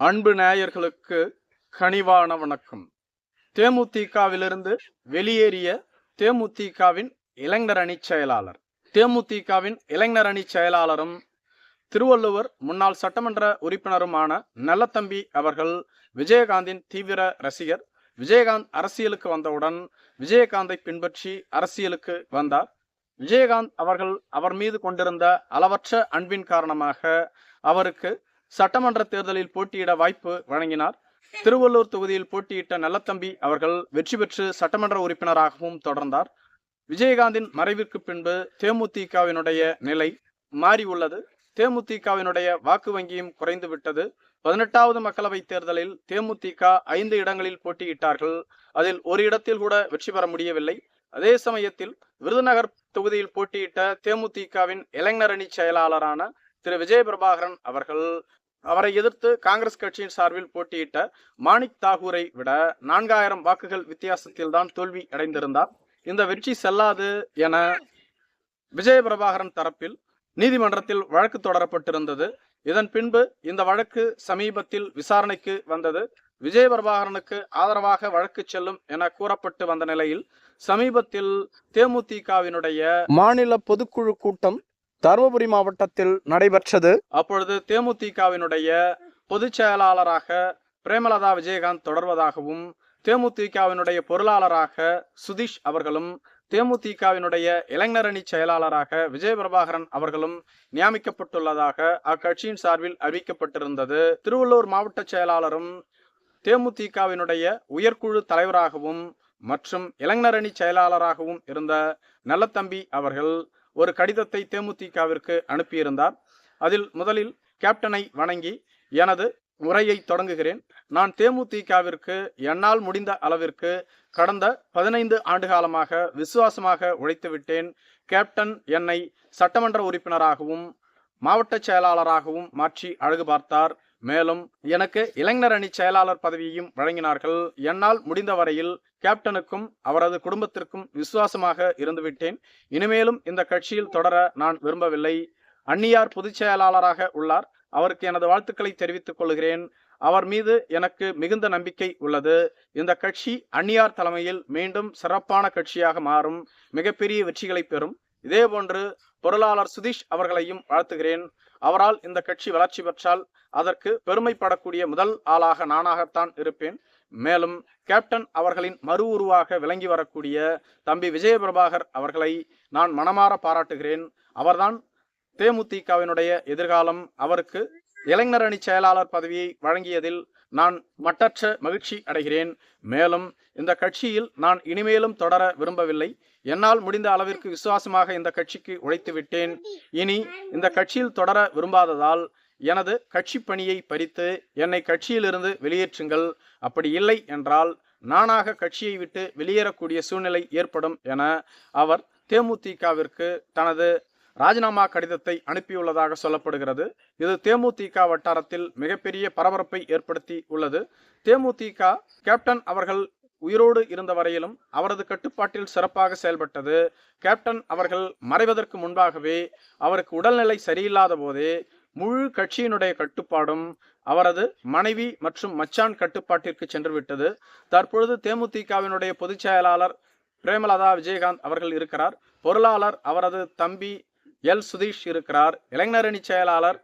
அன்பு நேயர்களுக்கு கனிவான வணக்கம். தேமுதிகவிலிருந்து வெளியேறிய தேமுதிகவின் இளைஞர் அணி செயலாளர். தேமுதிகவின் இளைஞர் அணி செயலாளரும் திருவள்ளுவர் முன்னாள் சட்டமன்ற உறுப்பினருமான நல்லத்தம்பி அவர்கள் விஜயகாந்தின் தீவிர ரசிகர் விஜயகாந்த் அரசியலுக்கு வந்தவுடன் விஜயகாந்தை பின்பற்றி அரசியலுக்கு வந்தார். விஜயகாந்த் அவர்கள் அவர் மீது கொண்டிருந்த அளவற்ற அன்பின் காரணமாக அவருக்கு சட்டமன்ற தேர்தலில் போட்டியிட வாய்ப்பு வழங்கினார். திருவள்ளூர் தொகுதியில் போட்டியிட்ட நல்லத்தம்பி அவர்கள் வெற்றி பெற்று சட்டமன்ற உறுப்பினராகவும் தொடர்ந்தார். விஜயகாந்தின் மறைவிற்கு பின்பு தேமுதிகவினுடைய நிலை மாறி உள்ளது. தேமுதிகவினுடைய வாக்கு வங்கியும் குறைந்து விட்டது. பதினெட்டாவது மக்களவைத் தேர்தலில் தேமுதிக ஐந்து இடங்களில் போட்டியிட்டார்கள். அதில் ஒரு இடத்தில் கூட வெற்றி பெற முடியவில்லை. அதே சமயத்தில் விருதுநகர் தொகுதியில் போட்டியிட்ட தேமுதிகவின் இளைஞரணி செயலாளரான திரு விஜய பிரபாகரன் அவர்கள் அவரை எதிர்த்து காங்கிரஸ் கட்சியின் சார்பில் போட்டியிட்ட மாணிக் தாகூரை விட நான்காயிரம் வாக்குகள் வித்தியாசத்தில் தான் தோல்வி அடைந்திருந்தார். இந்த வெற்றி செல்லாது என விஜய பிரபாகரன் தரப்பில் நீதிமன்றத்தில் வழக்கு தொடரப்பட்டிருந்தது. இதன் பின்பு இந்த வழக்கு சமீபத்தில் விசாரணைக்கு வந்தது. விஜய பிரபாகரனுக்கு ஆதரவாக வழக்கு செல்லும் என கூறப்பட்டு வந்த நிலையில் சமீபத்தில் தேமுதிகவினுடைய மாநில பொதுக்குழு கூட்டம் தருமபுரி மாவட்டத்தில் நடைபெற்றது. அப்பொழுது தேமுதிகவினுடைய பொதுச் செயலாளராக பிரேமலதா விஜயகாந்த் தொடர்வதாகவும் தேமுதிகவினுடைய பொருளாளராக சுதீஷ் அவர்களும் தேமுதிகவினுடைய இளைஞரணி செயலாளராக விஜய பிரபாகரன் அவர்களும் நியமிக்கப்பட்டுள்ளதாக அக்கட்சியின் சார்பில் அறிவிக்கப்பட்டிருந்தது. திருவள்ளூர் மாவட்ட செயலாளரும் தேமுதிகவினுடைய உயர்குழு தலைவராகவும் மற்றும் இளைஞரணி செயலாளராகவும் இருந்த நல்லத்தம்பி அவர்கள் ஒரு கடிதத்தை தேமுதிகவிற்கு அனுப்பியிருந்தார். அதில் முதலில் கேப்டனை வணங்கி எனது உரையை தொடங்குகிறேன். நான் தேமுதிகவிற்கு என்னால் முடிந்த அளவிற்கு கடந்த பதினைந்து ஆண்டு காலமாக விசுவாசமாக உழைத்து விட்டேன். கேப்டன் என்னை சட்டமன்ற உறுப்பினராகவும் மாவட்ட செயலாளராகவும் மாற்றி அழகு பார்த்தார். மேலும் எனக்கு இளைஞர் அணி செயலாளர் பதவியையும் வழங்கினார்கள். என்னால் முடிந்த வரையில் கேப்டனுக்கும் அவரது குடும்பத்திற்கும் விசுவாசமாக இருந்துவிட்டேன். இனிமேலும் இந்த கட்சியில் தொடர நான் விரும்பவில்லை. அந்நியார் பொதுச் செயலாளராக உள்ளார். அவருக்கு எனது வாழ்த்துக்களை தெரிவித்துக் கொள்கிறேன். அவர் மீது எனக்கு மிகுந்த நம்பிக்கை உள்ளது. இந்த கட்சி அன்னியார் தலைமையில் மீண்டும் சிறப்பான கட்சியாக மாறும். மிகப்பெரிய வெற்றிகளை பெறும். இதேபோன்று பொருளாளர் சுதீஷ் அவர்களையும் வாழ்த்துகிறேன். அவரால் இந்த கட்சி வளர்ச்சி பெற்றால் அதற்கு பெருமைப்படக்கூடிய முதல் ஆளாக நானாகத்தான் இருப்பேன். மேலும் கேப்டன் அவர்களின் மறு உருவாக விளங்கி வரக்கூடிய தம்பி விஜயபிரபாகர் அவர்களை நான் மனமாற பாராட்டுகிறேன். அவர்தான் தேமுதிகவினுடைய எதிர்காலம். அவருக்கு இளைஞர் செயலாளர் பதவியை வழங்கியதில் நான் மட்டற்ற மகிழ்ச்சி அடைகிறேன். மேலும் இந்த கட்சியில் நான் இனிமேலும் தொடர விரும்பவில்லை. என்னால் முடிந்த அளவிற்கு விசுவாசமாக இந்த கட்சிக்கு உழைத்து விட்டேன். இனி இந்த கட்சியில் தொடர விரும்பாததால் எனது கட்சி பணியை பறித்து என்னை கட்சியிலிருந்து வெளியேற்றுங்கள். அப்படி இல்லை என்றால் நானாக கட்சியை விட்டு வெளியேறக்கூடிய சூழ்நிலை ஏற்படும் என அவர் தேமுதிகவிற்கு தனது ராஜினாமா கடிதத்தை அனுப்பியுள்ளதாக சொல்லப்படுகிறது. இது தேமுதிக வட்டாரத்தில் மிகப்பெரிய பரபரப்பை ஏற்படுத்தி உள்ளது. தேமுதிக கேப்டன் அவர்கள் உயிரோடு இருந்த வரையிலும் அவரது கட்டுப்பாட்டில் சிறப்பாக செயல்பட்டது. கேப்டன் அவர்கள் மறைவதற்கு முன்பாகவே அவருக்கு உடல்நிலை சரியில்லாத போதே முழு கட்சியினுடைய கட்டுப்பாடும் அவரது மனைவி மற்றும் மச்சான் கட்டுப்பாட்டிற்கு சென்று விட்டது. தற்பொழுது தேமுதிகவினுடைய பொதுச் செயலாளர் பிரேமலதா விஜயகாந்த் அவர்கள் இருக்கிறார். பொருளாளர் அவரது தம்பி எல். சுதீஷ் இருக்கிறார் இளைஞரணி செயலாளர்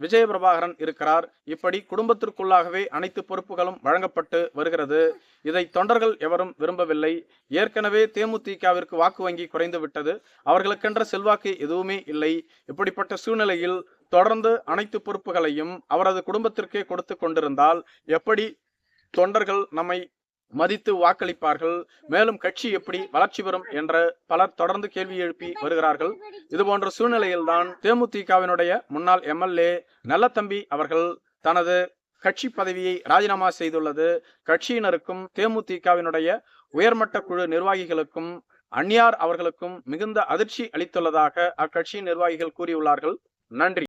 விஜய பிரபாகரன் இருக்கிறார். இப்படி குடும்பத்திற்குள்ளாகவே அனைத்து பொறுப்புகளும் வழங்கப்பட்டு வருகிறது. இதை தொண்டர்கள் எவரும் விரும்பவில்லை. ஏற்கனவே தேமுதிகவிற்கு வாக்கு வங்கி குறைந்து விட்டது அவர்களுக்கென்ற செல்வாக்கு எதுவுமே இல்லை. இப்படிப்பட்ட சூழ்நிலையில் தொடர்ந்து அனைத்து பொறுப்புகளையும் அவரது குடும்பத்திற்கே கொடுத்து கொண்டிருந்தால் எப்படி தொண்டர்கள் நம்மை மதித்து வாக்களிப்பார்கள். மேலும் கட்சி எப்படி வளர்ச்சி பெறும் என்ற பலர் தொடர்ந்து கேள்வி எழுப்பி வருகிறார்கள். இது போன்ற சூழ்நிலையில்தான் தேமுதிகவினுடைய முன்னாள் எம்எல்ஏ நல்லத்தம்பி அவர்கள் தனது கட்சி பதவியை ராஜினாமா செய்துள்ளது. கட்சியினருக்கும் தேமுதிகவினுடைய உயர்மட்ட குழு நிர்வாகிகளுக்கும் அந்நியார் அவர்களுக்கும் மிகுந்த அதிர்ச்சி அளித்துள்ளதாக அக்கட்சியின் நிர்வாகிகள் கூறியுள்ளார்கள். நன்றி.